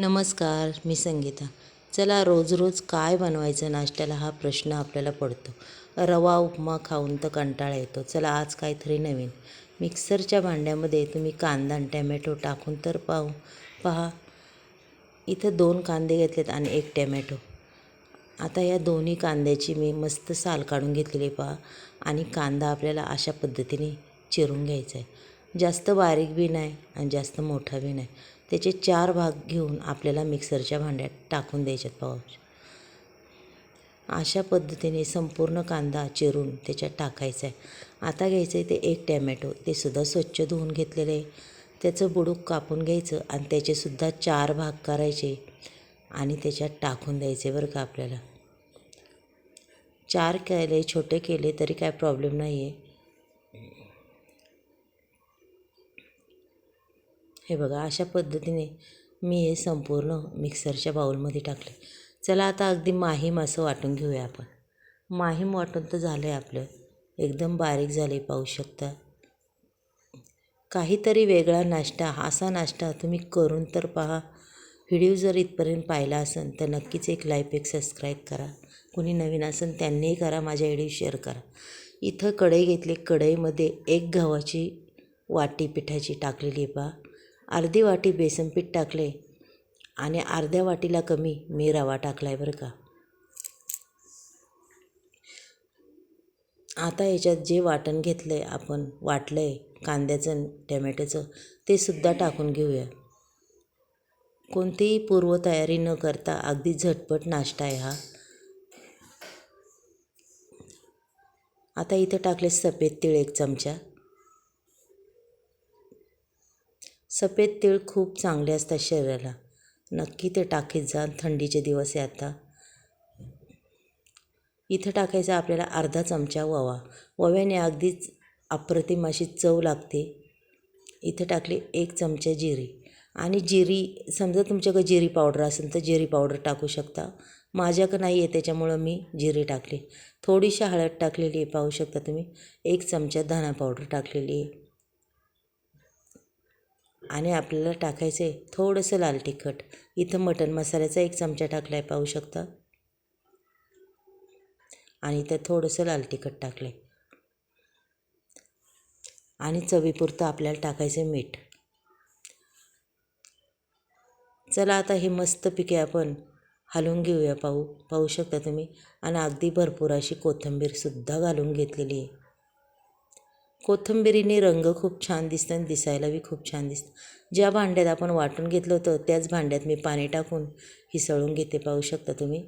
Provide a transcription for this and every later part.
नमस्कार मी संगीता. चला रोज रोज काय बनवायचं नाश्त्याला हा प्रश्न आपल्याला पडतो. रवा उपमा खाऊन तर कंटाळा येतो. चला आज काहीतरी नवीन. मिक्सरच्या भांड्यामध्ये तुम्ही कांदा आणि टॅमॅटो टाकून तर पाहू. पहा इथं दोन कांदे घेतलेत आणि एक टॅमॅटो. आता या दोन्ही कांद्याची मी मस्त साल काढून घेतलेली पहा आणि कांदा आपल्याला अशा पद्धतीने चिरून घ्यायचा आहे. जास्त बारीक बी नाही आणि जास्त मोठा बी नाही. त्याचे चार भाग घेऊन आपल्याला मिक्सरच्या भांड्यात टाकून द्यायच्यात पाव अशा पद्धतीने संपूर्ण कांदा चिरून त्याच्यात टाकायचा आहे आता घ्यायचं आहे ते एक टॅमॅटो. ते सुद्धा स्वच्छ धुवून घेतलेलं आहे. त्याचं बुडूक कापून घ्यायचं आणि त्याचेसुद्धा चार भाग करायचे आणि त्याच्यात टाकून द्यायचे बरं का आपल्याला. चार केले छोटे केले तरी काय प्रॉब्लेम नाही आहे हे बघा अशा पद्धतीने मी हे संपूर्ण मिक्सरच्या बाउलमध्ये टाकले. चला आता अगदी माहीम असं वाटून घेऊया आपण. माहीम वाटून तर झालं आहे आपलं. एकदम बारीक झाले पाहू शकता. काहीतरी वेगळा नाश्ता असा नाश्ता तुम्ही करून तर पहा. व्हिडिओ जर इथपर्यंत पाहिला असेल तर नक्कीच एक लाईक एक सबस्क्राईब करा. कोणी नवीन असेल त्यांनीही करा माझ्या व्हिडिओ शेअर करा. इथं कढई घेतली कढईमध्ये एक गव्हाची वाटी पिठाची टाकलेली आहे पहा. अर्धी वाटी बेसन पीठ टाकले आणि अर्ध्या वाटीला कमी मी रवा टाकला आहे बरं का. आता याच्यात जे वाटण घेतलं आहे आपण वाटलं आहे कांद्याचं टमॅटोचं ते सुद्धा टाकून घेऊया. कोणतीही पूर्वतयारी न करता अगदी झटपट नाश्ता आहे हा. आता इथं टाकले सफेद तीळ एक चमचा. सफेद तीळ खूप चांगले असतात शरीराला. नक्की ते टाकीत जा थंडीचे दिवस आहे आता. इथं टाकायचा आपल्याला अर्धा चमचा ओवा ओव्याने अगदीच अप्रतिम अशी चव लागते. इथं टाकली एक चमचा जिरी. आणि जिरी समजा तुमच्याकडे जिरी पावडर असेल तर जिरी पावडर टाकू शकता. माझ्याकडं नाही आहे त्याच्यामुळं मी जिरी टाकली. थोडीशी हळद टाकलेली आहे पाहू शकता तुम्ही. एक चमचा धना पावडर टाकलेली आहे. आणि आपल्याला टाकायचं आहे थोडंसं लाल तिखट. इथं मटण मसाल्याचा एक चमचा टाकला आहे पाहू शकता? आणि इथं थोडंसं लाल तिखट टाकलं आहे आणि चवीपुरतं आपल्याला टाकायचं आहे मीठ. चला आता हे मस्त पिके आपण हलवून घेऊया पाहू. पाहू शकता तुम्ही? आणि अगदी भरपूर अशी कोथिंबीरसुद्धा घालून घेतलेली आहे. कोथिंबिरीने रंग खूप छान दिसतं आणि दिसायला बी खूप छान दिसतं ज्या भांड्यात आपण वाटून घेतलं होतं त्याच भांड्यात मी पाणी टाकून हिसळून घेते. पाहू शकता तुम्ही?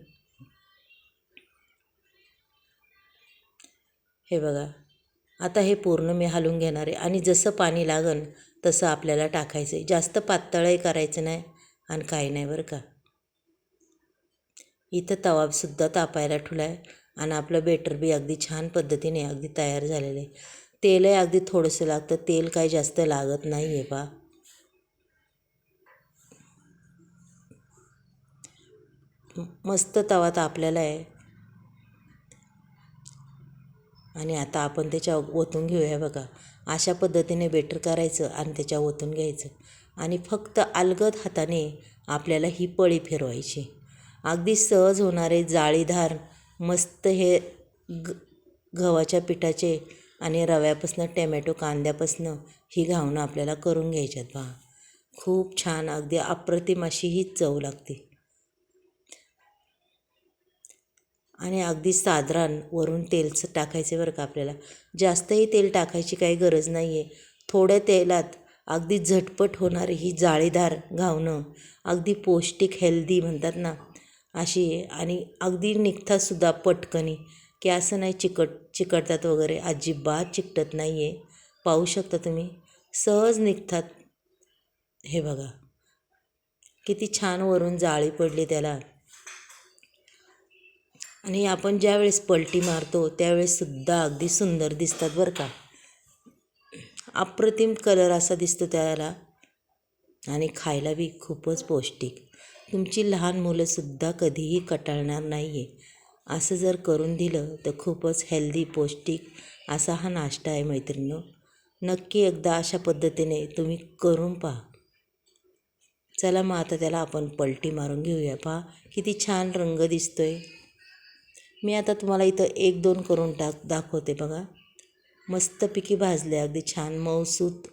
हे बघा. आता हे पूर्ण मी हलवून घेणार आहे. आणि जसं पाणी लागन तसं आपल्याला टाकायचं आहे. जास्त पातळही करायचं नाही आणि काही नाही बरं का. इथं तवासुद्धा तापायला ठुला आहे आणि आपलं बेटर बी अगदी छान पद्धतीने अगदी तयार झालेलं आहे. तेलही अगदी थोडंसं लागतं. तेल काही जास्त लागत नाही आहे बा. मस्त तवा तापलेला आहे. आणि आता आपण त्याच्या ओतून घेऊया बघा. अशा पद्धतीने बेटर करायचं आणि त्याच्या ओतून घ्यायचं. आणि फक्त अलगद हाताने आपल्याला ही पळी फिरवायची. अगदी सहज होणारे जाळीधार मस्त हे ग गव्हाच्या पिठाचे आणि रव्यापासनं टॅमॅटो कांद्यापासनं ही घावणं आपल्याला करून घ्यायच्यात पहा खूप छान अगदी अप्रतिम अशी ही चव लागते. आणि अगदी साधारण वरून तेलचं टाकायचं बरं का आपल्याला. जास्तही तेल टाकायची काही गरज नाही आहे थोड्या तेलात अगदी झटपट होणारी ही जाळीदार घावणं अगदी पौष्टिक हेल्दी म्हणतात ना अशी आहे आणि अगदी निघतातसुद्धा पटकनी. की असं नाही चिकट चिकटतात वगैरे. अजिबात चिकटत नाही आहे पाहू शकता तुम्ही. सहज निघतात. हे बघा. किती छान वरून जाळी पडली त्याला. आणि आपण ज्यावेळेस पलटी मारतो त्यावेळेससुद्धा अगदी सुंदर दिसतात बरं का. अप्रतिम कलर असा दिसतो त्याला. आणि खायला बी खूपच पौष्टिक. तुमची लहान मुलंसुद्धा कधीही कटाळणार नाही आहे असं जर करून दिलं तर खूपच हेल्दी पौष्टिक असा हा नाश्ता आहे मैत्रिणी नक्की एकदा अशा पद्धतीने तुम्ही करून पहा. चला मग आता त्याला आपण पलटी मारून घेऊया. पहा किती छान रंग दिसतो आहे मी आता तुम्हाला इथं एक दोन करून टाक दाखवते बघा. मस्तपैकी भाजले अगदी छान मऊसूत.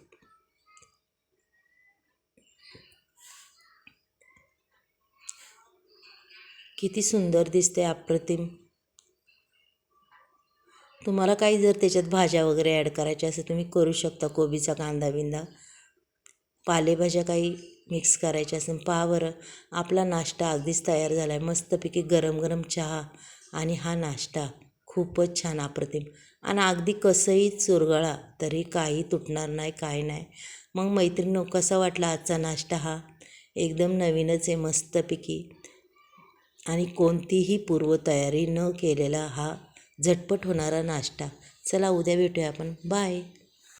किती सुंदर दिसते अप्रतिम. तुम्हाला काही जर त्याच्यात भाज्या वगैरे ॲड करायच्या असेल तुम्ही करू शकता कोबीचा कांदा बिंदा. पालेभाज्या काही मिक्स करायच्या असेल पहा बरं. आपला नाश्ता अगदीच तयार झाला आहे मस्तपैकी गरम गरम चहा आणि हा नाश्ता. खूपच छान अप्रतिम. आणि अगदी कसंही चुरगळा तरी काही तुटणार नाही काय नाही. मग मैत्रिणी कसा वाटला आजचा नाश्ता हा? एकदम नवीनच आहे मस्तपैकी. आणि कोणतीही पूर्वतयारी न केलेला हा झटपट होणारा नाश्ता. चला उद्या भेटूया आपण. बाय.